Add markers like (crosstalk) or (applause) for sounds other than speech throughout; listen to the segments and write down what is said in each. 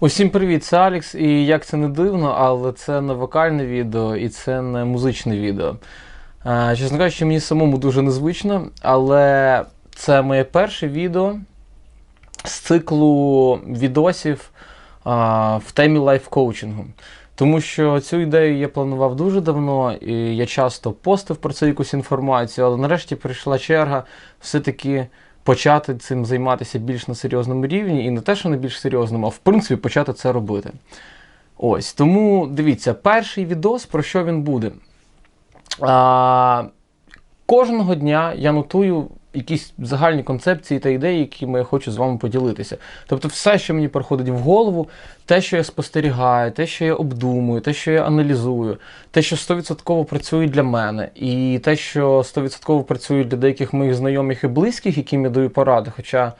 Усім привіт, це Алекс, і як це не дивно, але це не вокальне відео і це не музичне відео. Е, Чесно кажучи, мені самому дуже незвично, але це моє перше відео з циклу відосів в темі лайф-коучингу. Тому що цю ідею я планував дуже давно, і я часто постив про це якусь інформацію, але нарешті прийшла черга все-таки почати цим займатися більш на серйозному рівні, і не те, що на більш серйозному, а в принципі почати це робити. Ось. Тому дивіться, перший відос, про що він буде. А, кожного дня я нотую якісь загальні концепції та ідеї, якими я хочу з вами поділитися. Тобто, все, що мені приходить в голову, те, що я спостерігаю, те, що я обдумую, те, що я аналізую, те, що 100% працює для мене, і те, що 100% працює для деяких моїх знайомих і близьких, яким я даю поради. Хоча,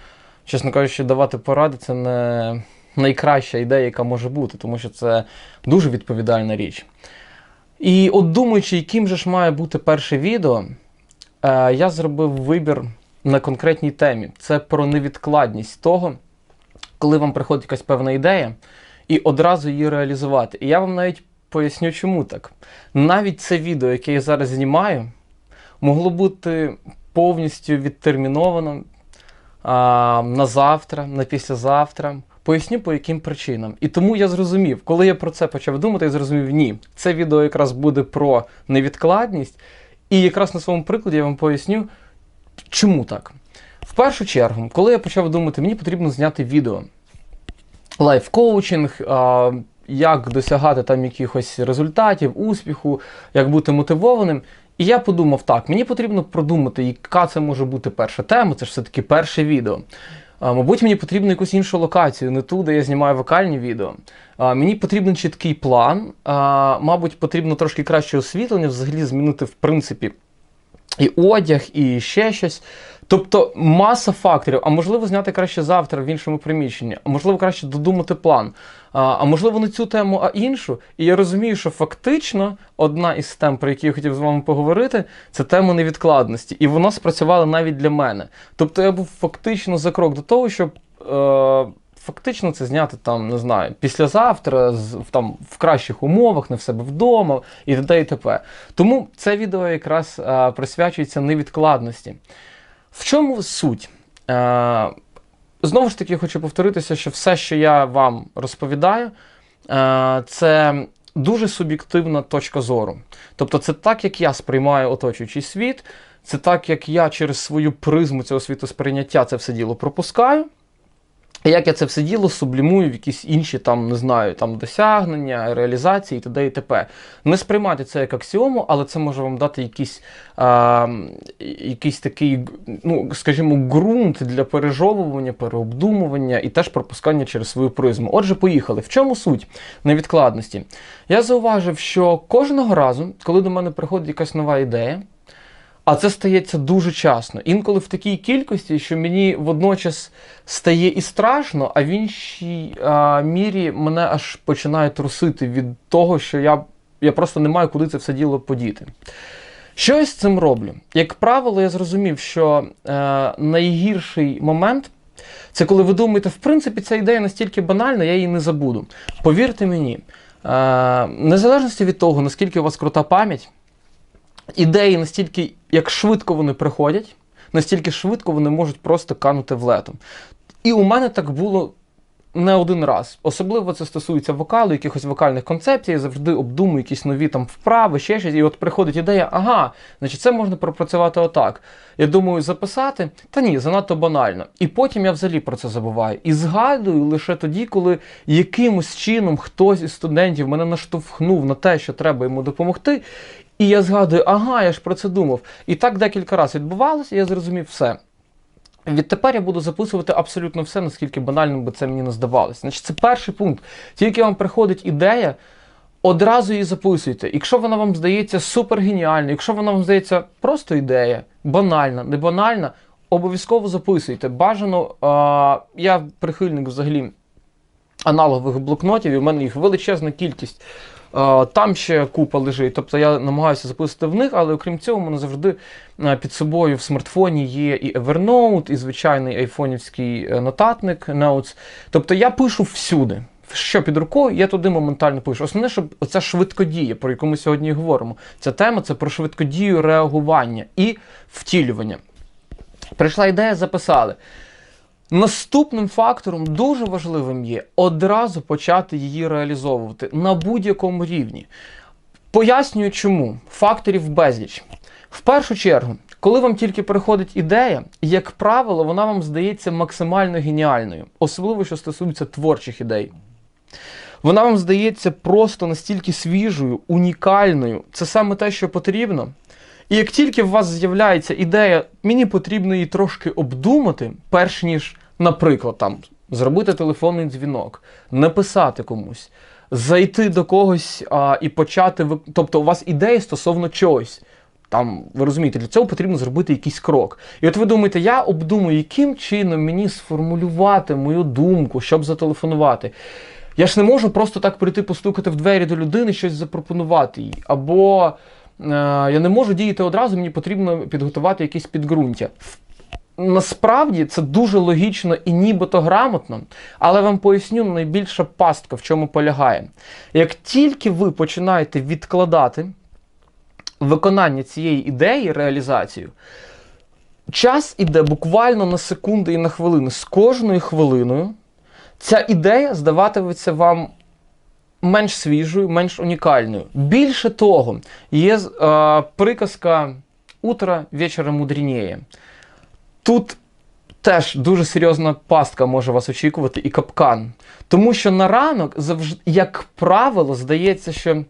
чесно кажучи, давати поради це не найкраща ідея, яка може бути, тому що це дуже відповідальна річ. І от думаючи, яким же ж має бути перше відео, я зробив вибір на конкретній темі. Це про невідкладність того, коли вам приходить якась певна ідея, і одразу її реалізувати. І я вам навіть поясню, чому так. Навіть це відео, яке я зараз знімаю, могло бути повністю відтерміновано а, на завтра, на післязавтра. Поясню по яким причинам. І тому я зрозумів, коли я про це почав думати, я зрозумів, ні, це відео якраз буде про невідкладність. І якраз на своєму прикладі я вам поясню, чому так. В першу чергу, коли я почав думати, мені потрібно зняти відео. Лайф-коучинг, як досягати там якихось результатів, успіху, як бути мотивованим. І я подумав, так, мені потрібно продумати, яка це може бути перша тема, це ж все-таки перше відео. Мабуть, мені потрібно якусь іншу локацію, не ту, де я знімаю вокальні відео. Мені потрібен чіткий план. Мабуть, потрібно трошки краще освітлення, взагалі змінити, в принципі, і одяг, і ще щось. Тобто маса факторів, а можливо зняти краще завтра в іншому приміщенні, а можливо краще додумати план. А, а можливо, не цю тему, а іншу. І я розумію, що фактично одна із тем, про які я хотів з вами поговорити, це тема невідкладності. І вона спрацювала навіть для мене. Тобто я був фактично за крок до того, щоб. Е- Фактично це зняти там, не знаю, післязавтра, з, там, в кращих умовах, не в себе вдома і т.д. і т.п. Тому це відео якраз а, присвячується невідкладності. В чому суть? А, знову ж таки, хочу повторитися, що все, що я вам розповідаю, це дуже суб'єктивна точка зору. Тобто, це так, як я сприймаю оточуючий світ, це так, як я через свою призму цього світосприйняття це все діло пропускаю. Як я це все діло сублімую в якісь інші там, не знаю, там досягнення, реалізації і т.д. і т.п. Не сприймати це як аксіому, але це може вам дати якийсь, а, якийсь такий, ну, скажімо, ґрунт для пережовування, переобдумування і теж пропускання через свою призму. Отже, поїхали. В чому суть невідкладності? Я зауважив, що кожного разу, коли до мене приходить якась нова ідея, а це стається дуже часто. Інколи в такій кількості, що мені водночас стає і страшно, а в іншій а, мірі мене аж починає трусити від того, що я, я просто не маю куди це все діло подіти. Що я з цим роблю? Як правило, я зрозумів, що е, найгірший момент це коли ви думаєте, в принципі, ця ідея настільки банальна, я її не забуду. Повірте мені, е, незалежності від того, наскільки у вас крута пам'ять, ідеї настільки, як швидко вони приходять, настільки швидко вони можуть просто канути в летом. І у мене так було не один раз. Особливо це стосується вокалу, якихось вокальних концепцій. Я завжди обдумую якісь нові там вправи, ще щось. І от приходить ідея, ага, значить, це можна пропрацювати отак. Я думаю, записати, та ні, занадто банально. І потім я взагалі про це забуваю. І згадую лише тоді, коли якимось чином хтось із студентів мене наштовхнув на те, що треба йому допомогти. І я згадую, ага, я ж про це думав. І так декілька разів відбувалося, і я зрозумів все. Відтепер я буду записувати абсолютно все, наскільки банальним би це мені не здавалося. Значить, це перший пункт. Тільки вам приходить ідея, одразу її записуйте. Якщо вона вам здається супергеніальною, якщо вона вам здається просто ідея, банальна, не банальна, обов'язково записуйте. Бажано, а, я прихильник взагалі аналогових блокнотів, і в мене їх величезна кількість. Е, Там ще купа лежить, тобто я намагаюся записувати в них, але окрім цього, у мене завжди е, під собою в смартфоні є і Evernote, і звичайний айфонівський е, нотатник Notes. Тобто я пишу всюди. що під рукою, я туди моментально пишу. Основне, щоб оця швидкодія, про яку ми сьогодні говоримо. Ця тема це про швидкодію реагування і втілювання. Прийшла ідея, записали. Наступним фактором дуже важливим є одразу почати її реалізовувати на будь-якому рівні. Пояснюю, чому факторів безліч. В першу чергу, коли вам тільки приходить ідея, як правило, вона вам здається максимально геніальною, особливо що стосується творчих ідей. Вона вам здається просто настільки свіжою, унікальною. Це саме те, що потрібно. І як тільки в вас з'являється ідея, мені потрібно її трошки обдумати, перш ніж, наприклад, там, зробити телефонний дзвінок, написати комусь, зайти до когось а, і почати. Тобто, у вас ідея стосовно чогось. Там, ви розумієте, для цього потрібно зробити якийсь крок. І от ви думаєте, я обдумаю, яким чином мені сформулювати мою думку, щоб зателефонувати. Я ж не можу просто так прийти постукати в двері до людини, щось запропонувати їй. Або я не можу діяти одразу, мені потрібно підготувати якесь підґрунтя. Насправді це дуже логічно і нібито грамотно, але вам поясню найбільша пастка, в чому полягає. Як тільки ви починаєте відкладати виконання цієї ідеї, реалізацію, час іде буквально на секунди і на хвилини. З кожною хвилиною ця ідея здаватиметься вам менш свіжою, менш унікальною. Більше того, є е, приказка утро вечора мудрініє. Тут теж дуже серйозна пастка може вас очікувати і капкан. Тому що на ранок, завжди, як правило, здається, що.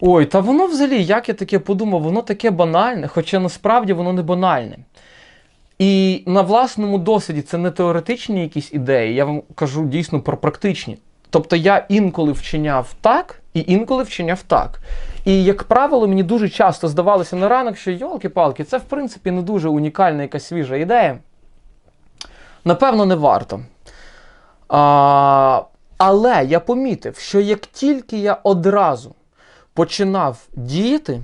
Ой, та воно взагалі, як я таке подумав, воно таке банальне, хоча насправді воно не банальне. І на власному досвіді це не теоретичні якісь ідеї, я вам кажу дійсно про практичні. Тобто я інколи вчиняв так, і інколи вчиняв так. І, як правило, мені дуже часто здавалося на ранок, що йолки-палки, це в принципі не дуже унікальна якась свіжа ідея. Напевно, не варто. А, але я помітив, що як тільки я одразу починав діяти,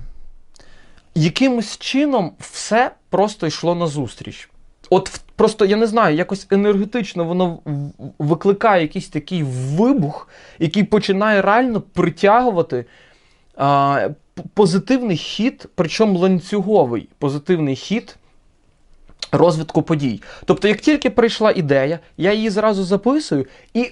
якимось чином все просто йшло назустріч. От в- просто я не знаю, якось енергетично воно викликає якийсь такий вибух, який починає реально притягувати а, позитивний хід, причому ланцюговий позитивний хід розвитку подій. Тобто, як тільки прийшла ідея, я її зразу записую і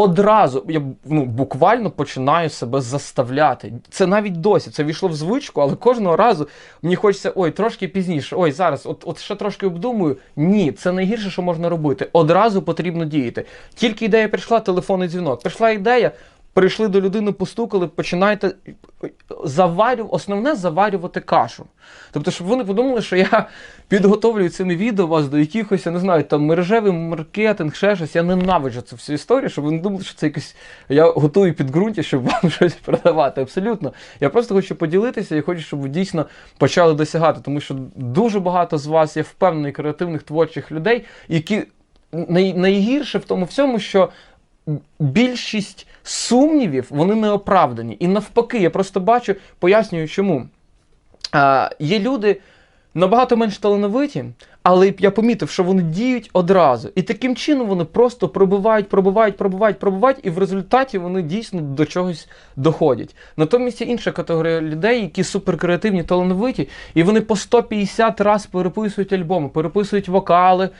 одразу я ну, буквально починаю себе заставляти. Це навіть досі. Це війшло в звичку, але кожного разу мені хочеться ой, трошки пізніше. Ой, зараз, от, от ще трошки обдумую. Ні, це найгірше, що можна робити. Одразу потрібно діяти. Тільки ідея прийшла, телефонний дзвінок. Прийшла ідея. Прийшли до людини, постукали, починаєте заварю, основне заварювати кашу. Тобто, щоб вони подумали, що я підготовлюю цими відео вас до якихось, я не знаю, там мережевий маркетинг, ще щось. Я ненавиджу цю всю історію, щоб ви не думали, що це якось. Я готую підґрунтя, щоб вам (laughs) щось продавати. Абсолютно. Я просто хочу поділитися і хочу, щоб ви дійсно почали досягати, тому що дуже багато з вас, я впевнений, креативних творчих людей, які най- найгірше в тому всьому, що більшість сумнівів вони не оправдані. І навпаки, я просто бачу, пояснюю, чому. А, є люди набагато менш талановиті, але я помітив, що вони діють одразу. І таким чином вони просто пробивають, пробивають, пробивають, пробивають, і в результаті вони дійсно до чогось доходять. Натомість є інша категорія людей, які суперкреативні, талановиті, і вони по 150 раз переписують альбоми, переписують вокали.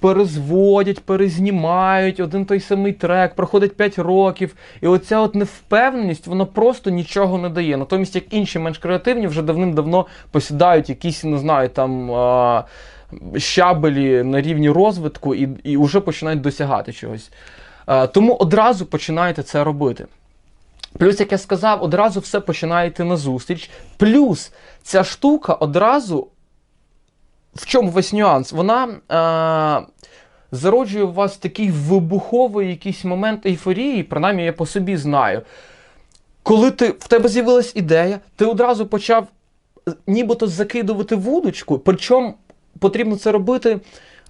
Перезводять, перезнімають один той самий трек, проходить 5 років, і оця от невпевненість, вона просто нічого не дає. Натомість, як інші менш креативні, вже давним-давно посідають якісь, не знаю, там а, щабелі на рівні розвитку і, і вже починають досягати чогось. А, тому одразу починаєте це робити. Плюс, як я сказав, одразу все починає йти назустріч. Плюс ця штука одразу в чому весь нюанс? Вона е, зароджує у вас такий вибуховий якийсь момент ейфорії, принаймні я по собі знаю. Коли ти, в тебе з'явилась ідея, ти одразу почав е, нібито закидувати вудочку, причому потрібно це робити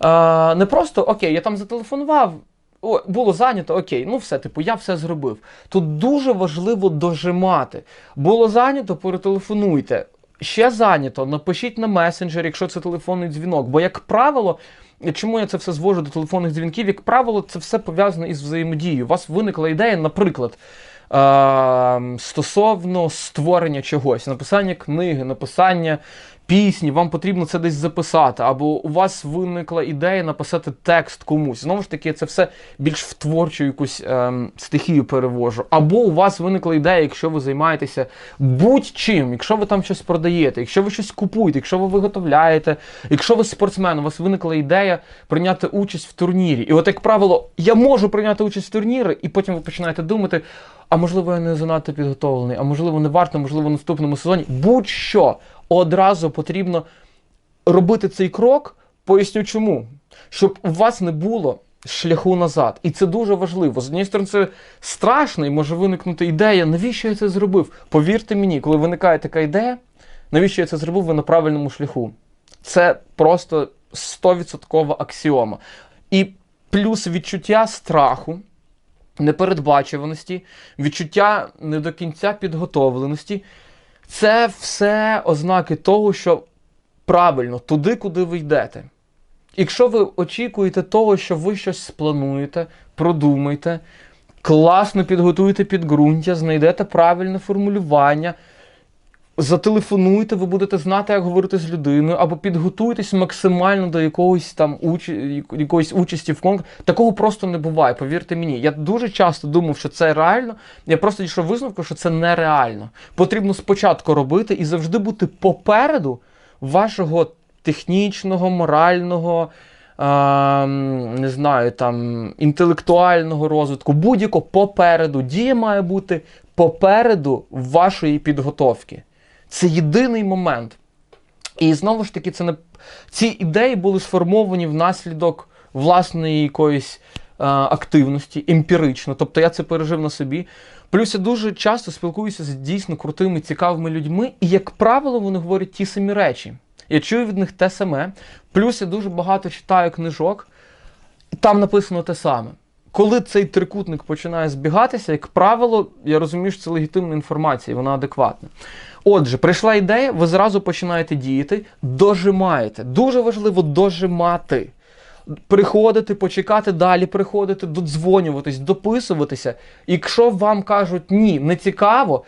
е, не просто окей, я там зателефонував. О, було зайнято, окей, ну все, типу, я все зробив. Тут дуже важливо дожимати. Було зайнято, перетелефонуйте. Ще зайнято, напишіть на месенджер, якщо це телефонний дзвінок. Бо, як правило, Чому я це все звожу до телефонних дзвінків? Як правило, це все пов'язано із взаємодією. У вас виникла ідея, наприклад, е- стосовно створення чогось, написання книги, написання пісні, вам потрібно це десь записати, або у вас виникла ідея написати текст комусь. Знову ж таки, це все більш в творчу якусь ем, стихію перевожу. Або у вас виникла ідея, якщо ви займаєтеся будь-чим, якщо ви там щось продаєте, якщо ви щось купуєте, якщо ви виготовляєте, якщо ви спортсмен, у вас виникла ідея прийняти участь в турнірі. І от, як правило, я можу прийняти участь в турнірі, і потім ви починаєте думати. А можливо, я не занадто підготовлений, а можливо, не варто, можливо, в наступному сезоні. Будь-що одразу потрібно робити цей крок. Поясню чому. Щоб у вас не було шляху назад. І це дуже важливо. З однієї сторони, це страшно і може виникнути ідея, навіщо я це зробив? Повірте мені, коли виникає така ідея, навіщо я це зробив, ви на правильному шляху. Це просто 100% аксіома. І плюс відчуття страху непередбачуваності, відчуття не до кінця підготовленості. Це все ознаки того, що правильно туди, куди ви йдете. Якщо ви очікуєте того, що ви щось сплануєте, продумаєте, класно підготуєте підґрунтя, знайдете правильне формулювання, зателефонуйте, ви будете знати, як говорити з людиною, або підготуйтесь максимально до якогось там учі... якоїсь участі в конкурсі. Такого просто не буває, повірте мені. Я дуже часто думав, що це реально. Я просто дійшов висновку, що це нереально. Потрібно спочатку робити і завжди бути попереду вашого технічного, морального. А, не знаю, там інтелектуального розвитку, будь-якого попереду. Дія має бути попереду вашої підготовки. Це єдиний момент. І знову ж таки, це не ці ідеї були сформовані внаслідок власної якоїсь е, активності, емпірично. Тобто я це пережив на собі. Плюс я дуже часто спілкуюся з дійсно крутими, цікавими людьми, і, як правило, вони говорять ті самі речі. Я чую від них те саме. Плюс я дуже багато читаю книжок, і там написано те саме. Коли цей трикутник починає збігатися, як правило, я розумію, що це легітимна інформація, вона адекватна. Отже, прийшла ідея, ви зразу починаєте діяти, дожимаєте. Дуже важливо дожимати. Приходити, почекати далі, приходити, додзвонюватись, дописуватися. Якщо вам кажуть ні, не цікаво,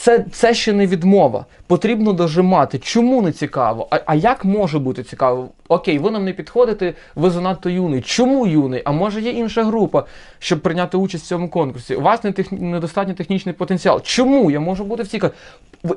це це ще не відмова. Потрібно дожимати. Чому не цікаво? А а як може бути цікаво? Окей, ви нам не підходите, ви занадто юний. Чому юний? А може є інша група, щоб прийняти участь в цьому конкурсі? У вас не тех... недостатньо технічний потенціал. Чому я можу бути в цій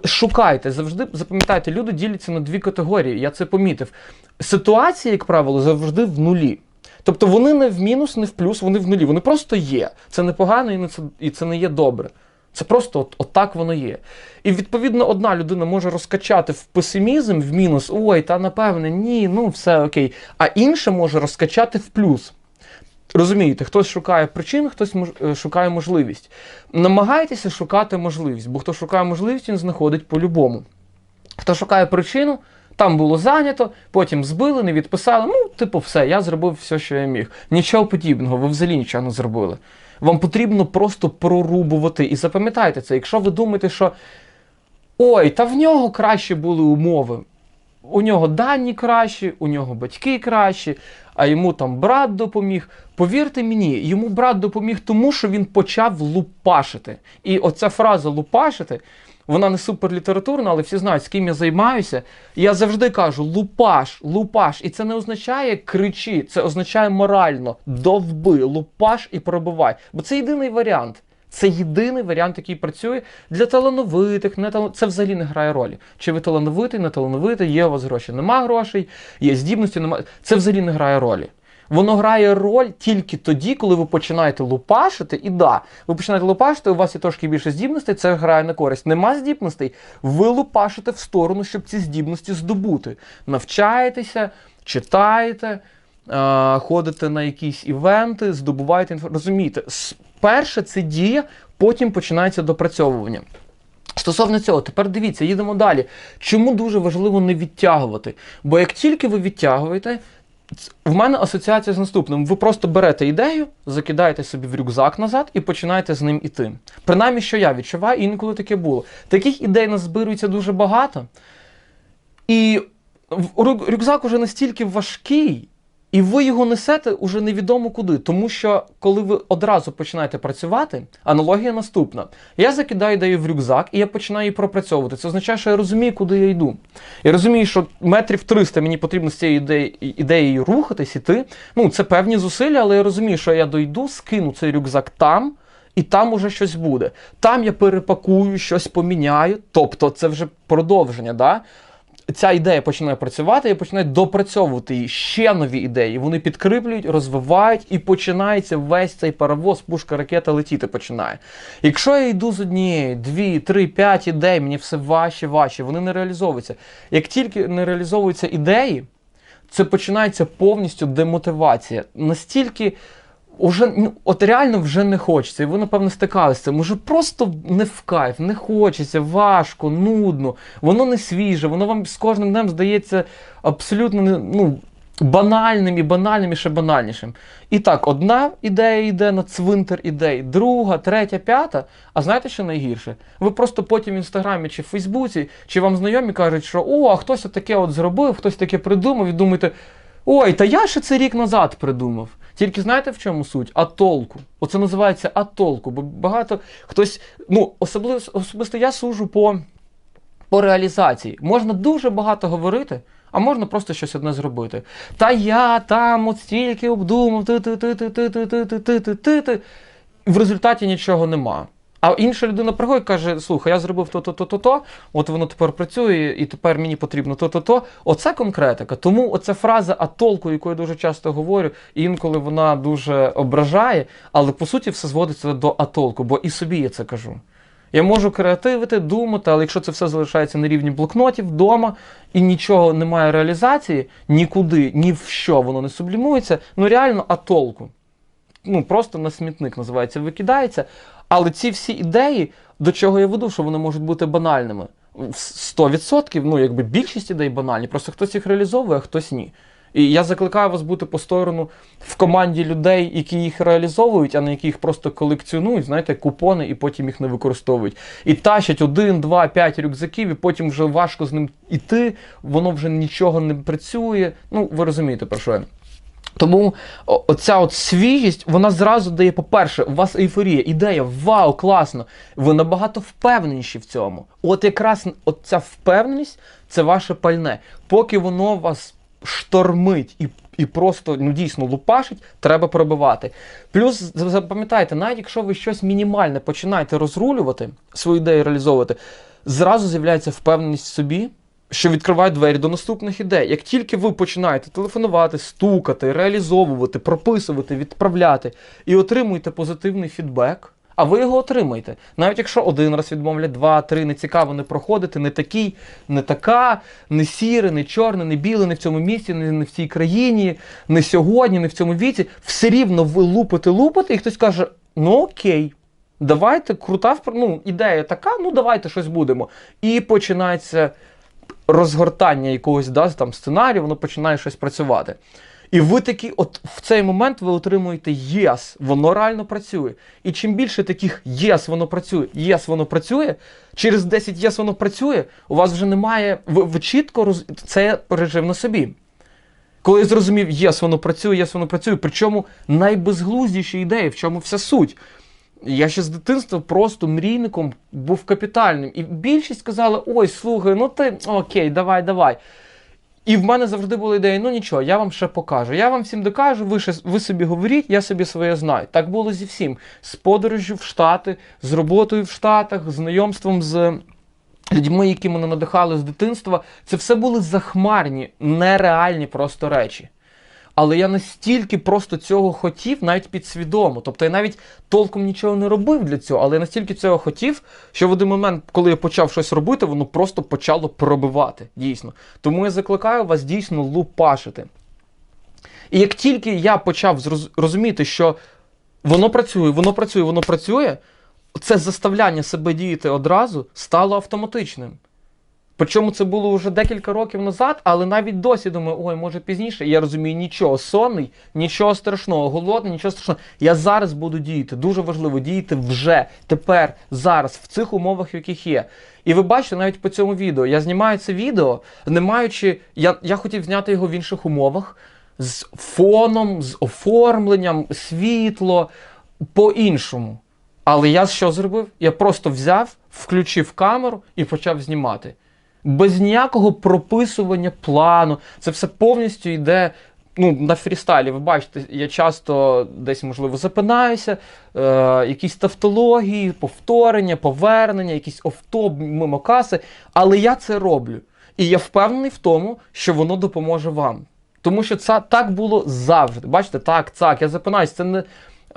шукайте завжди, запам'ятайте, люди діляться на дві категорії. Я це помітив. Ситуація, як правило, завжди в нулі. Тобто вони не в мінус, не в плюс, вони в нулі. Вони просто є. Це непогано і це, і це не є добре. Це просто от, от так воно є. І відповідно одна людина може розкачати в песимізм, в мінус, ой, та напевне, ні, ну все окей. А інша може розкачати в плюс. Розумієте, хтось шукає причин, хтось мож... шукає можливість. Намагайтеся шукати можливість, бо хто шукає можливість, він знаходить по-любому. Хто шукає причину, там було зайнято, потім збили, не відписали. Ну, типу, все, я зробив все, що я міг. Нічого подібного, ви взагалі нічого не зробили. Вам потрібно просто прорубувати. І запам'ятайте це, якщо ви думаєте, що ой, та в нього кращі були умови. У нього дані кращі, у нього батьки кращі, а йому там брат допоміг. Повірте мені, йому брат допоміг тому, що він почав лупашити. І оця фраза лупашити. Вона не суперлітературна, але всі знають, з ким я займаюся. я завжди кажу: лупаш, лупаш. І це не означає кричи, це означає морально. Довби, лупаш і пробивай. Бо це єдиний варіант. Це єдиний варіант, який працює для талановитих, не талан... це взагалі не грає ролі. Чи ви талановитий, не талановитий, є у вас гроші, нема грошей, є здібності, нема. Це взагалі не грає ролі. Воно грає роль тільки тоді, коли ви починаєте лупашити. І да, ви починаєте лупашити, у вас є трошки більше здібностей, це грає на користь. Нема здібностей, ви лупашите в сторону, щоб ці здібності здобути. Навчаєтеся, читаєте, ходите на якісь івенти, здобуваєте інформацію. Розумієте, перше це дія, потім починається допрацьовування. Стосовно цього, тепер дивіться, їдемо далі. Чому дуже важливо не відтягувати? Бо як тільки ви відтягуєте, в мене асоціація з наступним. Ви просто берете ідею, закидаєте собі в рюкзак назад і починаєте з ним іти. Принаймні, що я відчуваю, інколи таке було. Таких ідей назбирується дуже багато. І рюкзак уже настільки важкий, І ви його несете уже невідомо куди. Тому що коли ви одразу починаєте працювати, аналогія наступна. Я закидаю ідею в рюкзак і я починаю її пропрацьовувати. Це означає, що я розумію, куди я йду. Я розумію, що метрів 300 мені потрібно з цією ідеєю, ідеєю рухатись, іти. Ну, це певні зусилля, але я розумію, що я дойду, скину цей рюкзак там. І там уже щось буде. Там я перепакую, щось поміняю. Тобто це вже продовження. Да? Ця ідея починає працювати, я починаю допрацьовувати її ще нові ідеї. Вони підкріплюють, розвивають, і починається весь цей паровоз, пушка ракета летіти починає. Якщо я йду з однієї, дві, три, п'ять ідей, мені все важче, важче, вони не реалізовуються. Як тільки не реалізовуються ідеї, це починається повністю демотивація. Настільки. Уже ну, от реально вже не хочеться, і ви, напевно, стикалися. Уже просто не в кайф, не хочеться, важко, нудно, воно не свіже, воно вам з кожним днем здається абсолютно ну, банальним і банальним і ще банальнішим. І так, одна ідея йде на цвинтар ідей, друга, третя, п'ята. А знаєте, що найгірше? Ви просто потім в інстаграмі чи в Фейсбуці, чи вам знайомі кажуть, що о, а хтось таке от зробив, хтось таке придумав, і думаєте, ой, та я ще це рік назад придумав. Тільки знаєте в чому суть? А толку. Оце називається а толку. Бо багато хтось, ну, особливо особисто я сужу по, по реалізації. Можна дуже багато говорити, а можна просто щось одне зробити. Та я там от стільки обдумав, ти ти ти ти ти ти ти ти ти ти в результаті нічого нема. А інша людина приходить каже: слухай, я зробив то-то, то-то, то, от воно тепер працює, і тепер мені потрібно то-то, то. Оце конкретика. Тому оця фраза а толку, яку я дуже часто говорю, інколи вона дуже ображає, але по суті все зводиться до атолку, бо і собі я це кажу. Я можу креативити, думати, але якщо це все залишається на рівні блокнотів вдома і нічого немає реалізації, нікуди, ні в що воно не сублімується, ну реально а толку. Ну просто на смітник називається, викидається. Але ці всі ідеї, до чого я веду, що вони можуть бути банальними. В 100%, ну якби більшість ідей банальні, просто хтось їх реалізовує, а хтось ні. І я закликаю вас бути по сторону в команді людей, які їх реалізовують, а не які їх просто колекціонують, знаєте, купони і потім їх не використовують. І тащать один, два, п'ять рюкзаків, і потім вже важко з ним іти, воно вже нічого не працює. Ну, ви розумієте, про що я. Тому оця от свіжість, вона зразу дає, по-перше, у вас ейфорія, ідея, вау, класно. Ви набагато впевненіші в цьому. От якраз ця впевненість це ваше пальне. Поки воно вас штормить і, і просто ну, дійсно лупашить, треба пробивати. Плюс запам'ятайте, навіть якщо ви щось мінімальне починаєте розрулювати, свою ідею реалізовувати, зразу з'являється впевненість в собі що відкривають двері до наступних ідей. Як тільки ви починаєте телефонувати, стукати, реалізовувати, прописувати, відправляти і отримуєте позитивний фідбек, а ви його отримаєте. Навіть якщо один раз відмовлять, два, три, не цікаво, не проходити, не такий, не така, не сіре, не чорне, не біле, не в цьому місці, не, не в цій країні, не сьогодні, не в цьому віці, все рівно ви лупите, лупите, і хтось каже: ну окей. Давайте, крута ну, ідея така, ну давайте щось будемо. І починається розгортання якогось да, там, сценарію, воно починає щось працювати. І ви такі, от в цей момент ви отримуєте єс, воно реально працює. І чим більше таких єс, воно працює, єс, воно працює, через 10 єс воно працює, у вас вже немає. Ви, ви чітко роз... це пережив на собі. Коли я зрозумів, єс, воно працює, єс, воно працює, причому найбезглуздіші ідеї, в чому вся суть. Я ще з дитинства просто мрійником був капітальним. І більшість казали: ой, слухай, ну ти окей, давай, давай. І в мене завжди була ідея: ну нічого, я вам ще покажу. Я вам всім докажу, ви, ще, ви собі говоріть, я собі своє знаю. Так було зі всім. З подорожю в Штати, з роботою в Штатах, знайомством з людьми, які мене надихали з дитинства. Це все були захмарні, нереальні просто речі. Але я настільки просто цього хотів, навіть підсвідомо. Тобто я навіть толком нічого не робив для цього, але я настільки цього хотів, що в один момент, коли я почав щось робити, воно просто почало пробивати. Дійсно. Тому я закликаю вас дійсно лупашити. І як тільки я почав розуміти, що воно працює, воно працює, воно працює, це заставляння себе діяти одразу стало автоматичним. Причому це було вже декілька років назад, але навіть досі думаю, ой, може пізніше. Я розумію, нічого, сонний, нічого страшного, голодний, нічого страшного. Я зараз буду діяти. Дуже важливо діяти вже, тепер, зараз, в цих умовах, в яких є. І ви бачите навіть по цьому відео. Я знімаю це відео, не маючи. Я, я хотів зняти його в інших умовах. з фоном, з оформленням, світло, по-іншому. Але я що зробив? Я просто взяв, включив камеру і почав знімати. Без ніякого прописування плану. Це все повністю йде ну, на фрістайлі. Ви бачите, я часто десь, можливо, запинаюся, е, якісь тавтології, повторення, повернення, якісь офтоп мимо каси. Але я це роблю. І я впевнений в тому, що воно допоможе вам. Тому що це так було завжди. Бачите, так, так, я запинаюсь, це не,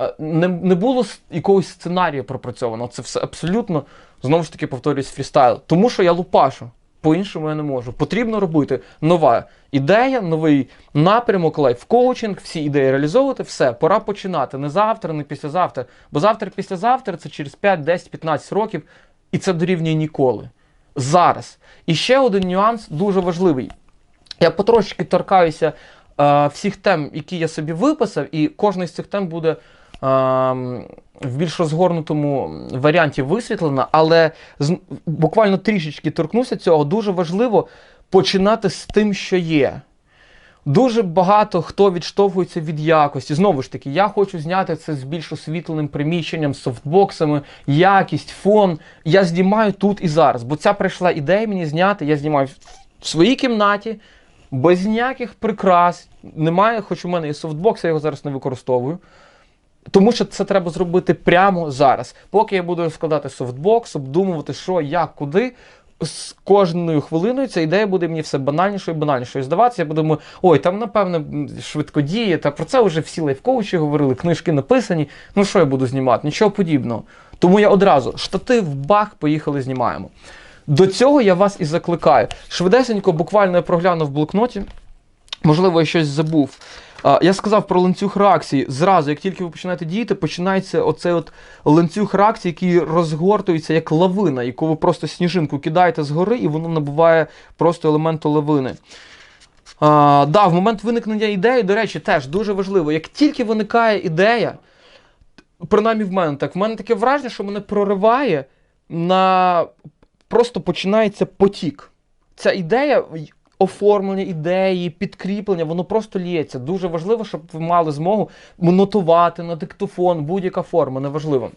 е, не, не було якогось сценарію пропрацьовано. Це все абсолютно, знову ж таки, повторюсь, фрістайл. Тому що я лупашу. По-іншому я не можу. Потрібно робити нова ідея, новий напрямок, лайф-коучинг, всі ідеї реалізовувати, все, пора починати. Не завтра, не післязавтра. Бо завтра, післязавтра це через 5, 10, 15 років, і це дорівнює ніколи. Зараз. І ще один нюанс дуже важливий. Я потрошки торкаюся е, всіх тем, які я собі виписав, і кожна з цих тем буде в більш розгорнутому варіанті висвітлена, але буквально трішечки торкнуся цього. Дуже важливо починати з тим, що є. Дуже багато хто відштовхується від якості. Знову ж таки, я хочу зняти це з більш освітленим приміщенням, софтбоксами, якість, фон. Я знімаю тут і зараз, бо ця прийшла ідея мені зняти. Я знімаю в своїй кімнаті, без ніяких прикрас. Немає, хоч у мене є софтбокс, я його зараз не використовую. Тому що це треба зробити прямо зараз. Поки я буду складати софтбокс, обдумувати, що, як, куди. З кожною хвилиною ця ідея буде мені все банальнішою і банальнішою здаватися. Я думати, ой, там, напевно, м, швидко діє, та про це вже всі лайфкоучі говорили, книжки написані. Ну що я буду знімати? Нічого подібного. Тому я одразу штатив, бах, поїхали, знімаємо. До цього я вас і закликаю. Швидесенько, буквально я проглянув в блокноті. Можливо, я щось забув. Я сказав про ланцюг реакції. Зразу, як тільки ви починаєте діяти, починається оцей от ланцюг реакції, який розгортується як лавина, яку ви просто сніжинку кидаєте згори, і воно набуває просто елементу лавини. А, да, в момент виникнення ідеї, до речі, теж дуже важливо. Як тільки виникає ідея, принаймні в мене так, в мене таке враження, що мене прориває на просто починається потік. Ця ідея, оформлення ідеї, підкріплення, воно просто лється. Дуже важливо, щоб ви мали змогу нотувати на диктофон, будь-яка форма, неважливо.